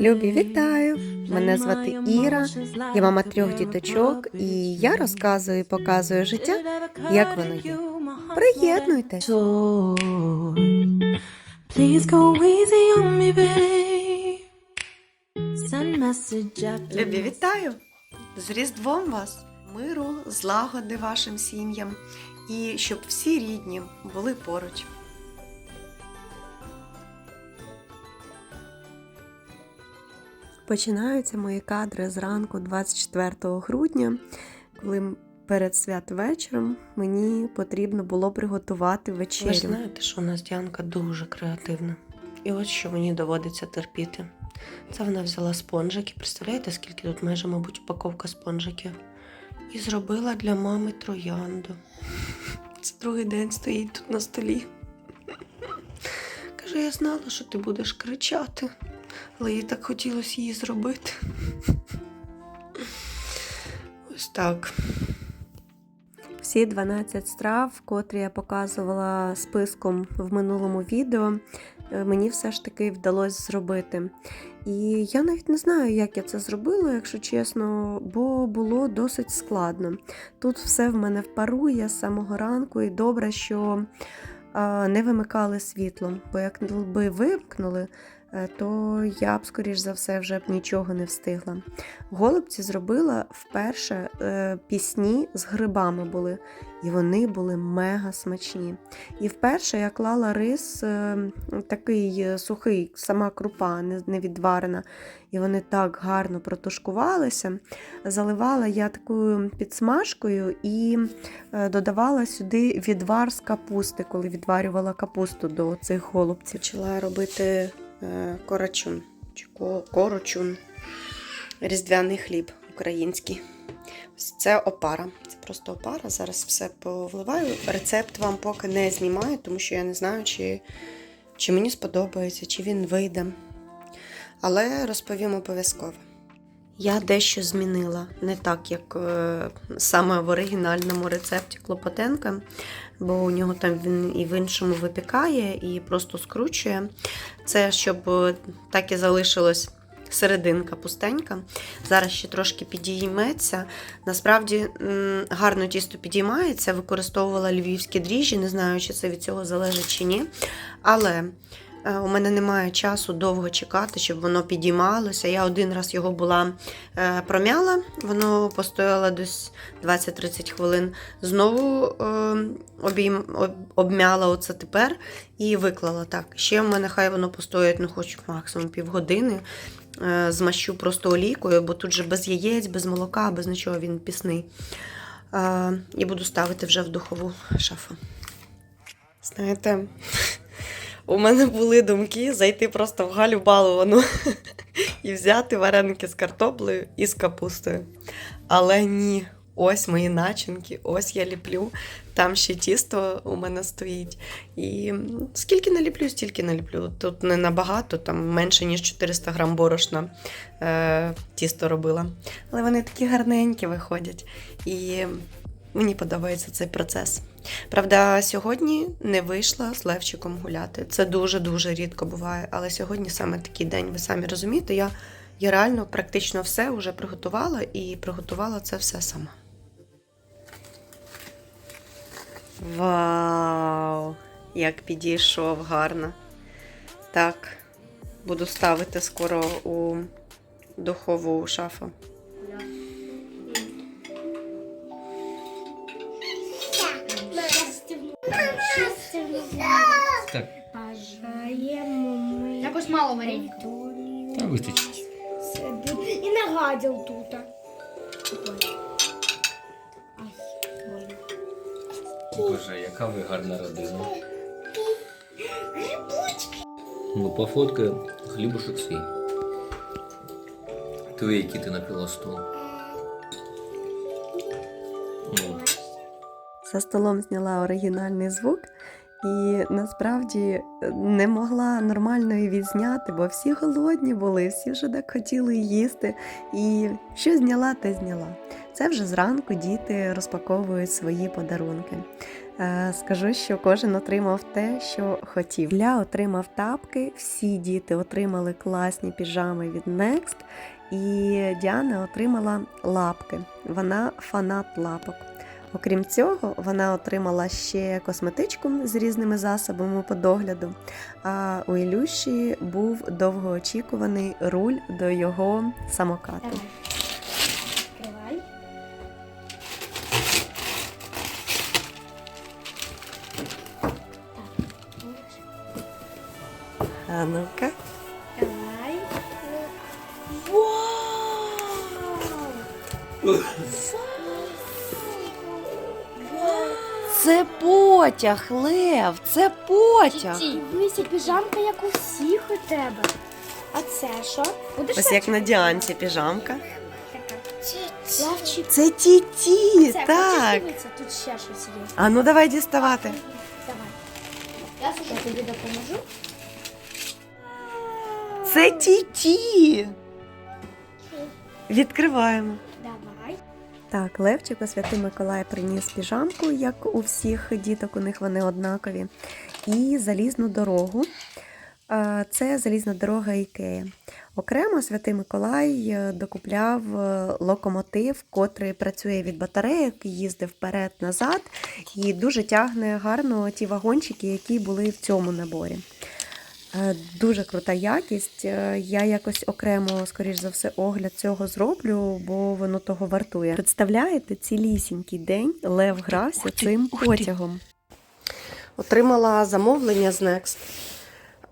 Любі, вітаю! Мене звати Іра, я мама трьох діточок, і я розказую і показую життя, як воно є. Приєднуйтесь! Любі, вітаю! З Різдвом вас! Миру, злагоди вашим сім'ям і щоб всі рідні були поруч. Починаються мої кадри зранку 24 грудня, коли перед святвечором мені потрібно було приготувати вечерю. Ви знаєте, що у нас Діанка дуже креативна. І от що мені доводиться терпіти. Це вона взяла спонжики. Представляєте, скільки тут майже, мабуть, упаковка спонжиків. І зробила для мами троянду. Це другий день стоїть тут на столі. Каже, я знала, що ти будеш кричати, але їй так хотілося її зробити. Ось так. Всі 12 страв, котрі я показувала списком в минулому відео, е, мені все ж таки вдалося зробити. І я навіть не знаю, як я це зробила, якщо чесно, бо було досить складно. Тут все в мене впарує з самого ранку, і добре, що не вимикали світло, бо якби вимкнули, то я б, скоріш за все, вже б нічого не встигла. Голубці зробила вперше е, пісні з грибами були, і вони були мега смачні. І вперше я клала рис е, такий е, сухий, сама крупа, не, відварена, і вони так гарно протушкувалися. Заливала я такою підсмажкою і е, додавала сюди відвар з капусти, коли відварювала капусту до цих голубців. Почала робити е, корочун чи корочун різдвяний хліб український. Ось Це опара. Це просто опара. Зараз все повливаю. Рецепт вам поки не знімаю, тому що я не знаю, чи, чи мені сподобається, чи він вийде. Але розповім обов'язково. Я дещо змінила, не так, як е, саме в оригінальному рецепті Клопотенка, бо у нього там він і в іншому випікає, і просто скручує. Це щоб е, так і залишилось серединка пустенька. Зараз ще трошки підійметься. Насправді гарно тісто підіймається, використовувала львівські дріжджі, не знаю, чи це від цього залежить чи ні. Але у мене немає часу довго чекати, щоб воно підіймалося. Я один раз його була е, промяла, воно постояло десь 20-30 хвилин. Знову е, обійм, обмяла оце тепер і виклала так. Ще в мене хай воно постоїть, ну хоч максимум півгодини. Е, Змащу просто олійкою, бо тут же без яєць, без молока, без нічого він пісний. Е, І буду ставити вже в духову шафу. Знаєте, у мене були думки зайти просто в Галю баловану і взяти вареники з картоплею і з капустою. Але ні, ось мої начинки, ось я ліплю. Там ще тісто у мене стоїть. І скільки наліплю, стільки наліплю. Тут не набагато, там менше, ніж 400 грам борошна е, тісто робила. Але вони такі гарненькі виходять. І мені подобається цей процес. Правда, сьогодні не вийшла з Левчиком гуляти. Це дуже-дуже рідко буває. Але сьогодні саме такий день, ви самі розумієте, я, я реально практично все вже приготувала і приготувала це все сама. Вау! Як підійшов гарно. Так, буду ставити скоро у духову шафу. Так, Бажаємо ми Якось мало варенька. долі та вистачить. І нагадів тут. Боже, яка ви гарна родина. Ну, пофоткай хлібушок свій. Твої, які ти накрила стол. Ну, За столом зняла оригінальний звук і насправді е, не могла нормально її відзняти, бо всі голодні були, всі вже так хотіли їсти. І що зняла, те зняла. Це вже зранку діти розпаковують свої подарунки. Е, Скажу, що кожен отримав те, що хотів. Ля отримав тапки, всі діти отримали класні піжами від Next, і Діана отримала лапки. Вона фанат лапок. Окрім цього, вона отримала ще косметичку з різними засобами по догляду. А у Ілюші був довгоочікуваний руль до його самокату. Давай. А ну-ка. Давай. Це потяг, Лев, це потяг. Дивися, піжамка, як у всіх у тебе. А це що? Будеш Ось як на Діанці піжамка. Лавчик. Це ті-ті, Це, так. хочеш дивитися? Тут ще щось є. А ну давай діставати. Давай. Я Саша тобі допоможу. Це ті-ті. Відкриваємо. Так, Левчику Святий Миколай приніс піжамку, як у всіх діток, у них вони однакові. І залізну дорогу. Е, Це залізна дорога Ікея. Окремо Святий Миколай е, докупляв е, локомотив, котрий працює від батарейок, їздив вперед-назад і дуже тягне гарно ті вагончики, які були в цьому наборі. Е, Дуже крута якість. Е, Я якось окремо, скоріш за все, огляд цього зроблю, бо воно того вартує. Представляєте, цілісінький день Лев грався ух ти, цим ух ти. потягом. Отримала замовлення з Next.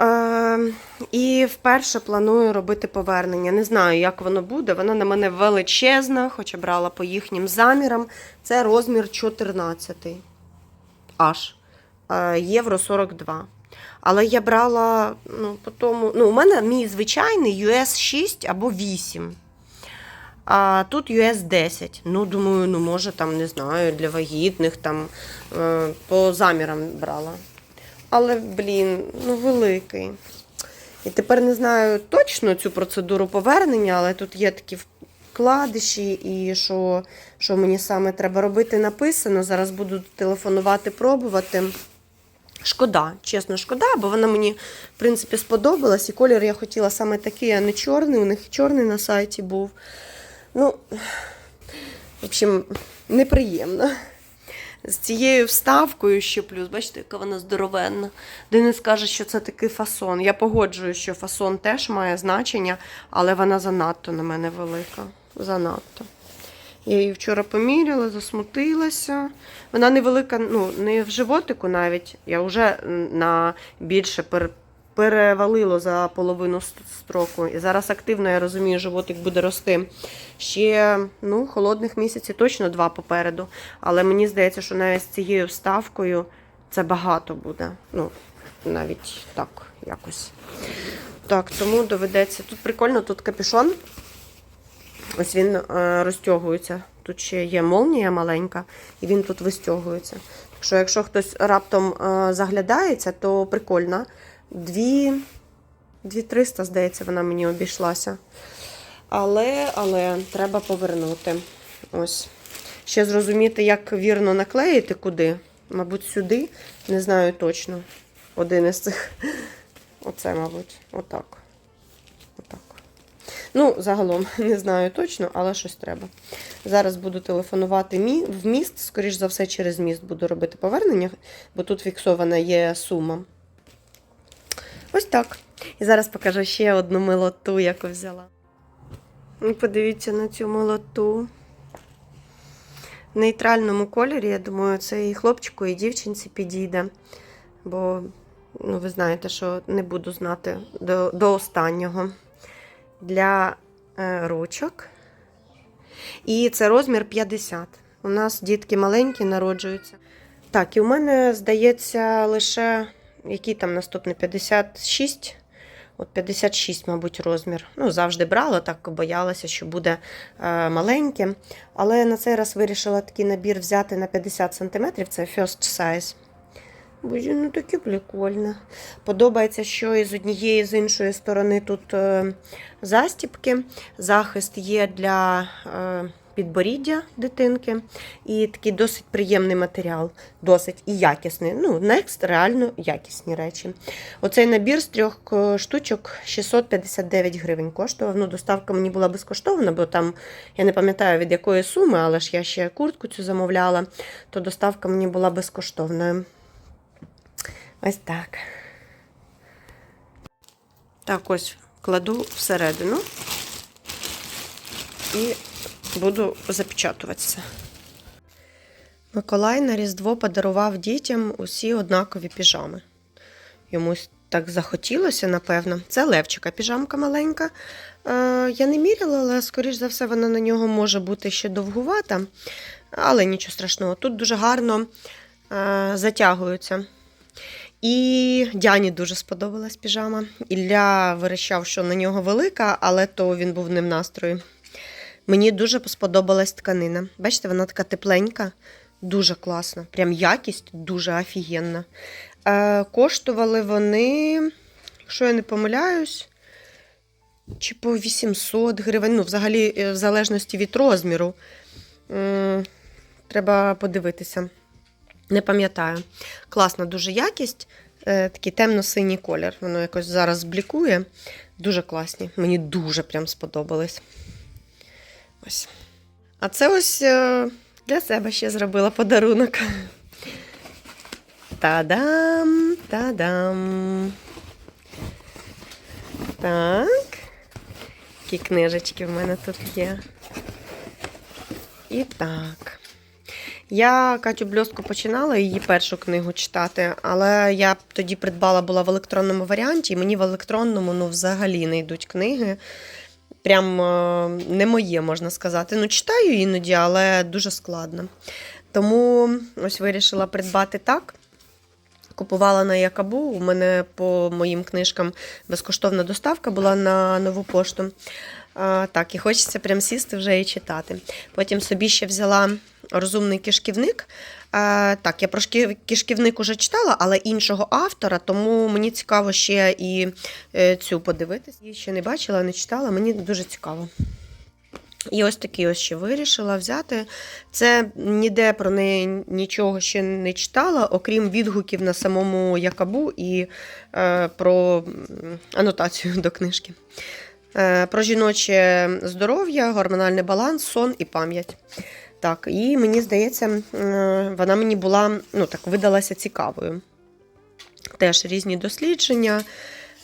Е, і вперше планую робити повернення. Не знаю, як воно буде. Вона на мене величезна, хоча брала по їхнім замірам. Це розмір 14. Аж. Е, євро 42. Але я брала, ну, по тому, ну, у мене мій звичайний US 6 або 8. А тут US 10. Ну, думаю, ну, може, там, не знаю, для вагітних, там, е, по замірам брала. Але, блін, ну великий. І тепер не знаю точно цю процедуру повернення, але тут є такі вкладиші, і що, що мені саме треба робити, написано. Зараз буду телефонувати, пробувати. Шкода, чесно, шкода, бо вона мені, в принципі, сподобалась. І колір я хотіла саме такий, а не чорний. У них чорний на сайті був. Ну, в общем, неприємно. З цією вставкою ще плюс, бачите, яка вона здоровенна. Денис каже, що це такий фасон. Я погоджую, що фасон теж має значення, але вона занадто на мене велика. Занадто. Я її вчора поміряла, засмутилася. Вона невелика, ну, не в животику навіть. Я вже на більше пер, перевалило за половину строку. І зараз активно, я розумію, животик буде рости. Ще ну, холодних місяців точно два попереду. Але мені здається, що навіть з цією вставкою це багато буде. Ну, навіть так, якось. Так, тому доведеться. Тут прикольно, тут капюшон. Ось він е, розтягується. Тут ще є молнія маленька, і він тут вистягується. Так що, якщо хтось раптом е, заглядається, то прикольно. Дві, дві 300, здається, вона мені обійшлася. Але, але треба повернути. Ось. Ще зрозуміти, як вірно наклеїти куди. Мабуть, сюди. Не знаю точно. Один із цих. Оце, мабуть. Отак. Ну, загалом не знаю точно, але щось треба. Зараз буду телефонувати в міст, скоріш за все, через міст буду робити повернення, бо тут фіксована є сума. Ось так. І зараз покажу ще одну милоту, яку взяла. Ну, Подивіться на цю милоту. В нейтральному кольорі, я думаю, це і хлопчику, і дівчинці підійде. Бо, ну, ви знаєте, що не буду знати до, до останнього. Для е, ручок. І це розмір 50. У нас дітки маленькі народжуються. Так, і у мене, здається, лише який там наступний 56. От 56, мабуть, розмір. Ну, завжди брала, так боялася, що буде е, маленьким. Але на цей раз вирішила такий набір взяти на 50 см. Це first size. Боже, ну таке прикольне. Подобається, що і з однієї, і з іншої сторони тут е, застіпки. Захист є для е, підборіддя дитинки. І такий досить приємний матеріал, досить і якісний. Ну, Next реально якісні речі. Оцей набір з трьох е, штучок 659 гривень коштував. Ну, доставка мені була безкоштовна, бо там я не пам'ятаю від якої суми, але ж я ще куртку цю замовляла, то доставка мені була безкоштовною. Ось так. Так, ось кладу всередину і буду запечатуватися. Миколай на Різдво подарував дітям усі однакові піжами. Йомусь так захотілося, напевно. Це Левчика піжамка маленька. Е, я не міряла, але, скоріш за все, вона на нього може бути ще довгувата. Але нічого страшного. Тут дуже гарно е, затягуються. І Дяні дуже сподобалась піжама. Ілля вирішав, що на нього велика, але то він був не в настрої. Мені дуже сподобалась тканина. Бачите, вона така тепленька, дуже класна. Прям якість дуже офігенна. Е, коштували вони, якщо я не помиляюсь, чи по 800 гривень. Ну, взагалі, е, в залежності від розміру. М, Треба подивитися. Не пам'ятаю. Класна дуже якість. Е, такий темно-синій колір. Воно якось зараз блікує. Дуже класні. Мені дуже прям сподобались. Ось. А це ось е, для себе ще зробила подарунок. Та-дам! Та-дам! Так. Які книжечки в мене тут є. І так. Я Катю Бльоску починала її першу книгу читати, але я тоді придбала була в електронному варіанті, і мені в електронному ну, взагалі не йдуть книги. Прям е, не моє, можна сказати. Ну, читаю іноді, але дуже складно. Тому ось вирішила придбати так. Купувала на Якабу. У мене по моїм книжкам безкоштовна доставка була на нову пошту. А, так, і хочеться прям сісти вже і читати. Потім собі ще взяла розумний кишківник. А, так, я про кишківник уже читала, але іншого автора, тому мені цікаво ще і е, цю подивитись. Її ще не бачила, не читала, мені дуже цікаво. І ось такий ось ще вирішила взяти. Це ніде про неї нічого ще не читала, окрім відгуків на самому Якабу і е, про анотацію до книжки. Е, про жіноче здоров'я, гормональний баланс, сон і пам'ять. Так, і мені здається, е, вона мені була, ну так, видалася цікавою. Теж різні дослідження,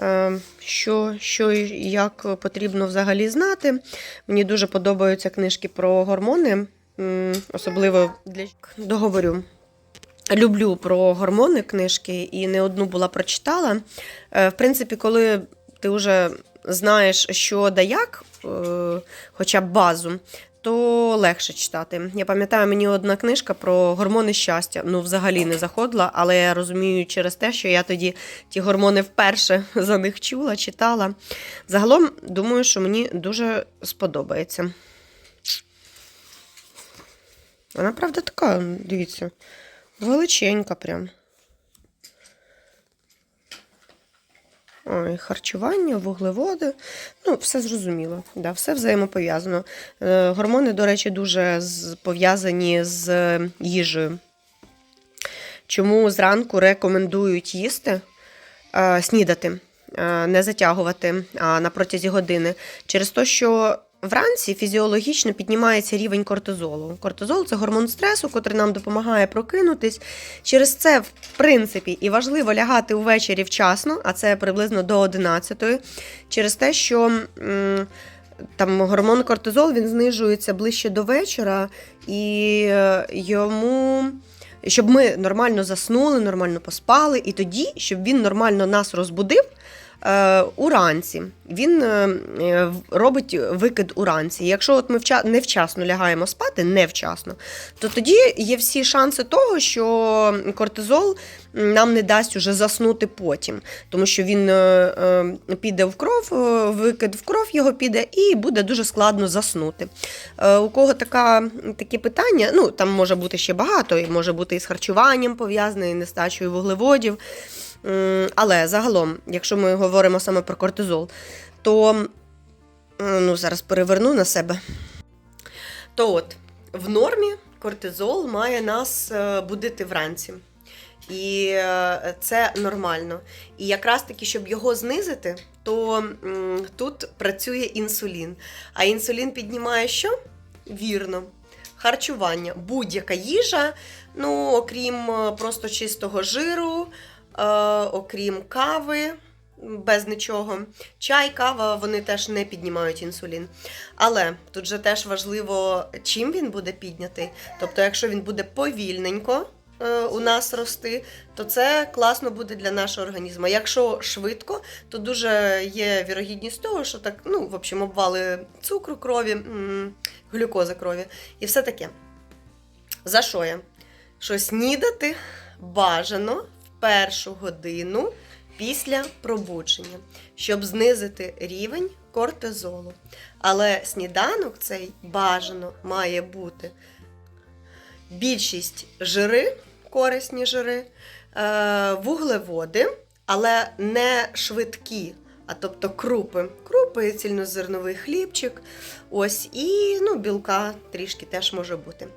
е, що, що і як потрібно взагалі знати. Мені дуже подобаються книжки про гормони, особливо для договорю. Люблю про гормони книжки і не одну була прочитала. Е, В принципі, коли ти вже знаєш, що да як, хоча б базу, то легше читати. Я пам'ятаю, мені одна книжка про гормони щастя. Ну, взагалі не заходила, але я розумію через те, що я тоді ті гормони вперше за них чула, читала. Загалом, думаю, що мені дуже сподобається. Вона, правда, така, дивіться, величенька прям. Харчування, вуглеводи. Ну, все зрозуміло. Да, все взаємопов'язано. Е, Гормони, до речі, дуже пов'язані з їжею. Чому зранку рекомендують їсти, е, снідати, е, не затягувати на протязі години. Через те, що вранці фізіологічно піднімається рівень кортизолу. Кортизол це гормон стресу, котрий нам допомагає прокинутись. Через це, в принципі, і важливо лягати увечері вчасно, а це приблизно до 11 через те, що. Там гормон кортизол він знижується ближче до вечора, і е, йому, щоб ми нормально заснули, нормально поспали, і тоді, щоб він нормально нас розбудив уранці. Він е, е, робить викид уранці. Якщо от ми вча- невчасно лягаємо спати, невчасно, то тоді є всі шанси того, що кортизол нам не дасть уже заснути потім, тому що він е, е, піде в кров, е, викид в кров його піде, і буде дуже складно заснути. Е, У кого така, такі питання, ну там може бути ще багато, і може бути і з харчуванням пов'язане, і нестачею вуглеводів. М, Але загалом, якщо ми говоримо саме про кортизол, то е, ну, зараз переверну на себе. То от, в нормі кортизол має нас е, будити вранці. І е, це нормально. І якраз таки, щоб його знизити, то тут працює інсулін. А інсулін піднімає що? Вірно. Харчування. Будь-яка їжа, ну, окрім е, просто чистого жиру, е, окрім кави, без нічого. Чай, кава, вони теж не піднімають інсулін. Але тут же теж важливо, чим він буде піднятий. Тобто, якщо він буде повільненько е, у нас рости, то це класно буде для нашого організму. Якщо швидко, то дуже є вірогідність того, що так, ну, в общем, обвали цукру крові, глюкози крові і все таке. За що я? Що снідати бажано першу годину після пробудження, щоб знизити рівень кортизолу. Але сніданок цей бажано має бути більшість жири, корисні жири, е, вуглеводи, але не швидкі. А тобто крупи, крупи, цільнозерновий хлібчик, ось і ну, білка трішки теж може бути.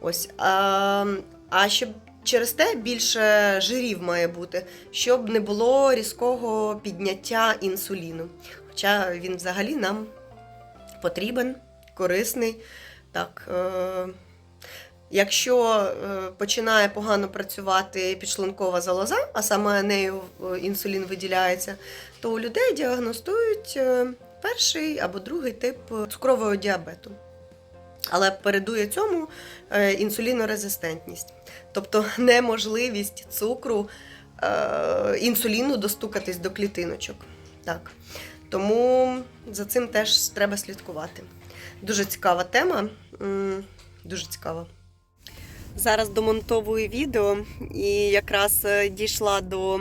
Ось. А, а щоб через те більше жирів має бути, щоб не було різкого підняття інсуліну. Хоча він взагалі нам потрібен, корисний. Так, е, якщо е, починає погано працювати підшлункова залоза, а саме нею е, інсулін виділяється, то у людей діагностують е, перший або другий тип цукрового діабету. Але передує цьому е, інсулінорезистентність, тобто неможливість цукру е, інсуліну достукатись до клітиночок. Так. Тому за цим теж треба слідкувати. Дуже цікава тема. Дуже цікава. Зараз домонтовую відео і якраз е, дійшла до,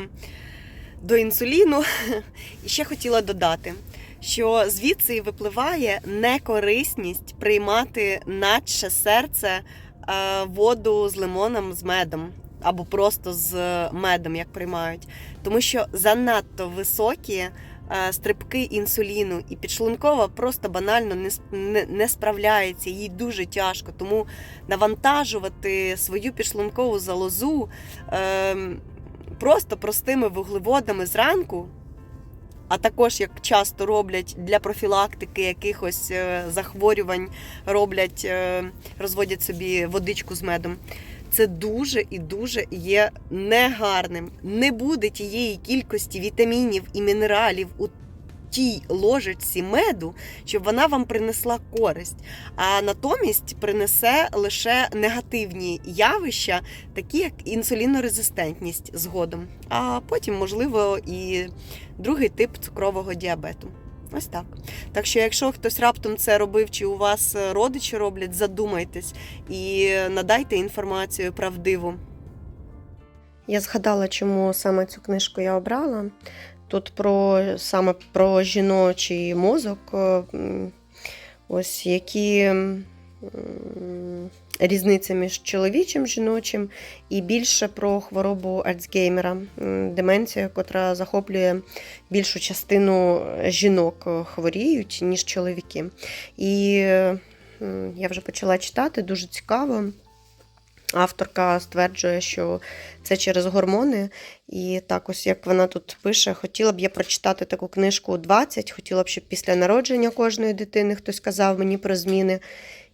до інсуліну. І ще хотіла додати, що звідси випливає некорисність приймати наче серце е, воду з лимоном з медом. Або просто з медом, як приймають, тому що занадто високі е, стрибки інсуліну, і підшлункова просто банально не, не, справляється, їй дуже тяжко. Тому навантажувати свою підшлункову залозу е, просто простими вуглеводами зранку, а також як часто роблять для профілактики якихось е, захворювань, роблять, е, розводять собі водичку з медом. Це дуже і дуже є негарним. Не буде тієї кількості вітамінів і мінералів у тій ложечці меду, щоб вона вам принесла користь, а натомість принесе лише негативні явища, такі як інсулінорезистентність згодом, а потім, можливо, і другий тип цукрового діабету. Ось так. Так що, якщо хтось раптом це робив, чи у вас родичі роблять, задумайтесь і надайте інформацію правдиву. Я згадала, чому саме цю книжку я обрала. Тут про саме про жіночий мозок, е, ось які м, різниця між чоловічим жіночим і більше про хворобу Альцгеймера, деменція, котра захоплює більшу частину жінок е, хворіють, ніж чоловіки. І е, я вже почала читати, дуже цікаво. Авторка стверджує, що це через гормони. І так, ось як вона тут пише, хотіла б я прочитати таку книжку у 20, хотіла б, щоб після народження кожної дитини хтось казав мені про зміни,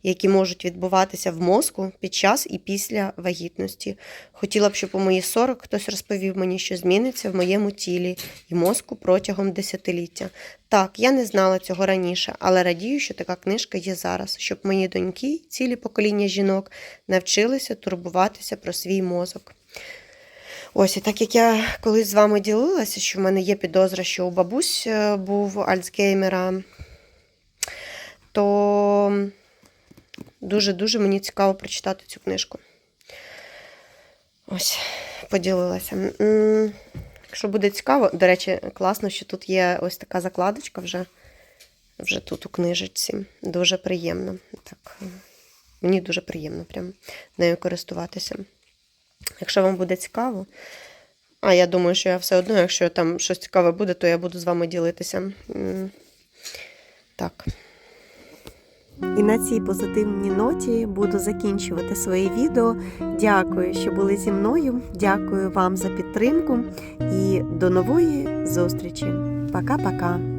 які можуть відбуватися в мозку під час і після вагітності. Хотіла б, щоб у мої 40 хтось розповів мені, що зміниться в моєму тілі і мозку протягом десятиліття. Так, я не знала цього раніше, але радію, що така книжка є зараз, щоб мої доньки, цілі покоління жінок, навчилися турбуватися про свій мозок. Ось, і так як я колись з вами ділилася, що в мене є підозра, що у бабусь е, був Альцгеймера, то дуже-дуже мені цікаво прочитати цю книжку. Ось, поділилася. Якщо буде цікаво, до речі, класно, що тут є ось така закладочка вже, вже тут у книжечці. Дуже приємно. Так, мені дуже приємно прям нею користуватися. Якщо вам буде цікаво, а я думаю, що я все одно, якщо там щось цікаве буде, то я буду з вами ділитися. Так. І на цій позитивній ноті буду закінчувати своє відео. Дякую, що були зі мною. Дякую вам за підтримку і до нової зустрічі. Пока-пока!